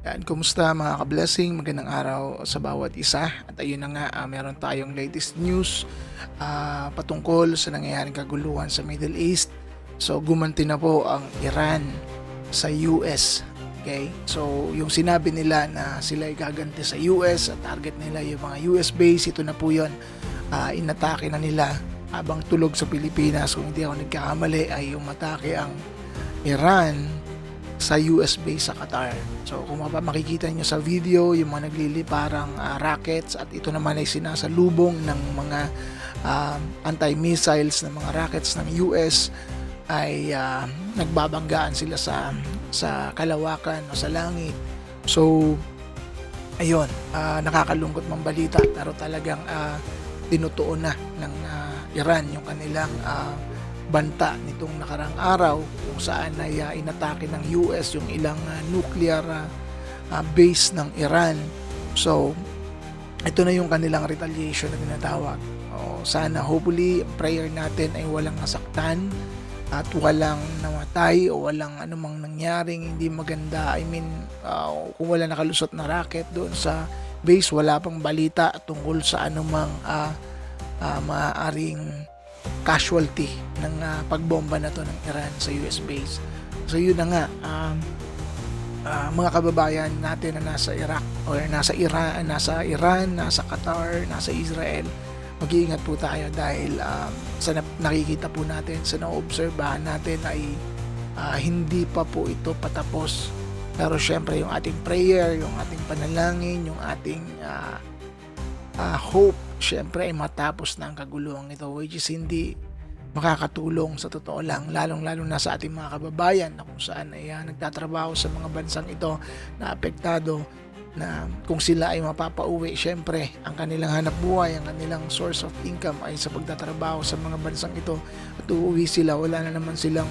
Yan, kumusta mga ka-blessing? Magandang araw sa bawat isa. At ayun na nga, ah, meron tayong latest news ah, patungkol sa nangyayaring kaguluhan sa Middle East. So, gumanti na po ang Iran sa US. Okay? So, yung sinabi nila na sila ay gaganti sa US at target nila yung mga US base, ito na po yun. Ah, inatake na nila habang tulog sa Pilipinas. Kung hindi ako nagkakamali ay yung matake ang Iran sa US base sa Qatar. So kung mapa- makikita nyo sa video, yung mga nagliliparang ah, rockets at ito naman ay sinasalubong ng mga ah, anti-missiles ng mga rockets ng US ay ah, nagbabanggaan sila sa sa kalawakan o sa langit. So ayun, ah, nakakalungkot mang balita pero talagang uh, tinutuon na ng ah, Iran yung kanilang ah, banta nitong nakarang araw kung saan ay uh, inatake ng US yung ilang uh, nuclear uh, base ng Iran. So, ito na yung kanilang retaliation na tinatawag. O, sana hopefully prayer natin ay walang nasaktan at walang namatay o walang anumang nangyaring hindi maganda. I mean, uh, kung wala nakalusot na rocket doon sa base, wala pang balita tungkol sa anumang uh, uh, maaaring casualty ng uh, pagbomba na to ng Iran sa US base. So yun na nga, um, uh, mga kababayan natin na nasa Iraq or nasa Iran, nasa Iran, nasa Qatar, nasa Israel, mag-iingat po tayo dahil um, sa nakikita po natin, sa naobserbahan natin ay uh, hindi pa po ito patapos. Pero syempre yung ating prayer, yung ating panalangin, yung ating uh, uh, hope syempre ay matapos na ang kaguluhan ito which is hindi makakatulong sa totoo lang lalong lalong na sa ating mga kababayan na kung saan ay uh, nagtatrabaho sa mga bansang ito na apektado na kung sila ay mapapauwi syempre ang kanilang hanap buhay ang kanilang source of income ay sa pagtatrabaho sa mga bansang ito at uuwi sila wala na naman silang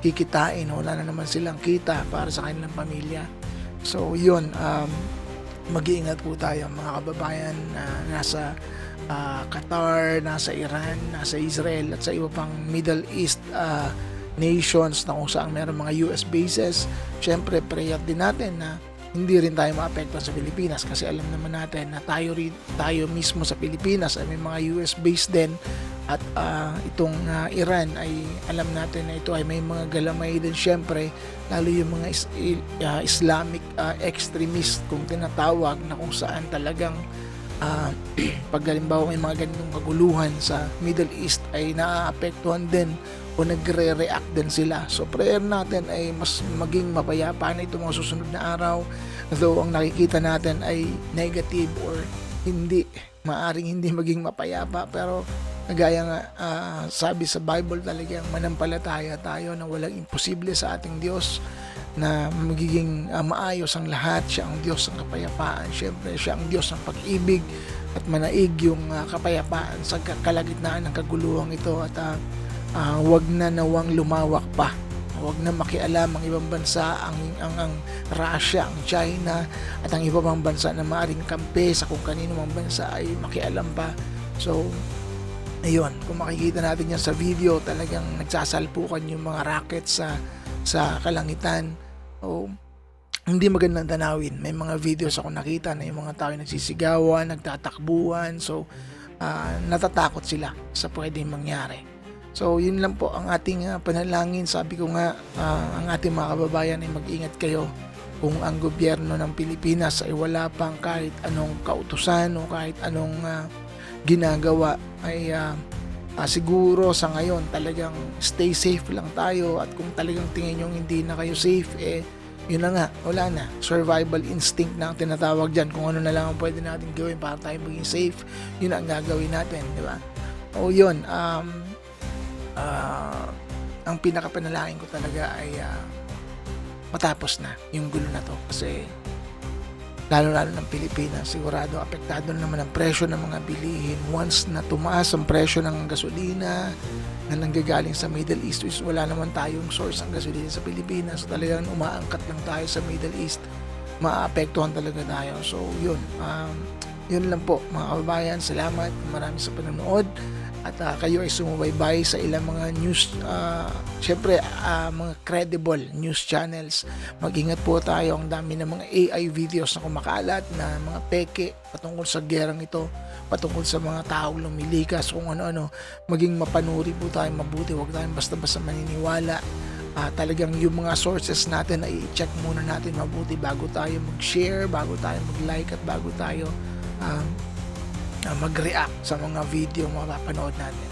kikitain wala na naman silang kita para sa kanilang pamilya. So yun um, mag-iingat po tayo mga kababayan na nasa uh, Qatar, nasa Iran, nasa Israel at sa iba pang Middle East uh, nations na kung saan meron mga US bases. Siyempre, prayer din natin na hindi rin tayo maapektuhan sa Pilipinas kasi alam naman natin na tayo, rin, tayo mismo sa Pilipinas ay may mga US base din at uh, itong uh, Iran ay alam natin na ito ay may mga galamay din syempre lalo yung mga is, uh, Islamic uh, extremist kung tinatawag na kung saan talagang uh, pag may mga ganitong kaguluhan sa Middle East ay naaapektuhan din o nagre-react din sila. So prayer natin ay mas maging mapayapa na itong mga susunod na araw. Though ang nakikita natin ay negative or hindi, maaring hindi maging mapayapa pero Gaya nga uh, sabi sa Bible talagang manampalataya tayo na walang imposible sa ating Diyos na magiging uh, maayos ang lahat. Siya ang Diyos ng kapayapaan. Siyempre, siya ang Diyos ng pag-ibig at manaig yung uh, kapayapaan sa kalagitnaan ng kaguluhang ito at uh, uh, wag na nawang lumawak pa. Huwag na makialam ang ibang bansa, ang, ang, ang Russia, ang China, at ang iba pang bansa na maaaring kampe sa kung kanino mang bansa ay makialam pa. So, Ayun, kung makikita natin yan sa video, talagang nagsasalpukan yung mga rockets sa sa kalangitan. O hindi magandang tanawin. May mga videos ako nakita na yung mga tao nagsisigawan, nagtatakbuhan. So, uh, natatakot sila sa pwedeng mangyari. So, yun lang po ang ating uh, panalangin. Sabi ko nga, uh, ang ating mga kababayan ay mag-ingat kayo kung ang gobyerno ng Pilipinas ay wala pang kahit anong kautusan o kahit anong uh, ginagawa ay uh, uh, siguro sa ngayon talagang stay safe lang tayo at kung talagang tingin nyo hindi na kayo safe eh yun na nga, wala na. Survival instinct na ang tinatawag dyan. Kung ano na lang ang pwede natin gawin para tayo maging safe, yun ang gagawin natin, di ba? O yun, um, uh, ang pinakapanalangin ko talaga ay uh, matapos na yung gulo na to. Kasi lalo-lalo ng Pilipinas, sigurado apektado naman ang presyo ng mga bilihin. Once na tumaas ang presyo ng gasolina na nanggagaling sa Middle East, is wala naman tayong source ng gasolina sa Pilipinas. Talagang umaangkat lang tayo sa Middle East, maapektuhan talaga tayo. So, yun. Um, yun lang po, mga kababayan. Salamat. Marami sa panonood. At ah, kayo ay sumubaybay sa ilang mga news, ah, syempre ah, mga credible news channels. Mag-ingat po tayo, ang dami ng mga AI videos na kumakalat na mga peke patungkol sa gerang ito, patungkol sa mga taong lumilikas, kung ano-ano. Maging mapanuri po tayo mabuti, huwag tayong basta-basta maniniwala. Ah, talagang yung mga sources natin ay i-check muna natin mabuti bago tayo mag-share, bago tayo mag-like at bago tayo um, ah, mag-react sa mga video mapapanood natin.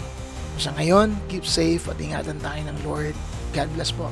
Sa ngayon, keep safe at ingatan tayo ng Lord. God bless po.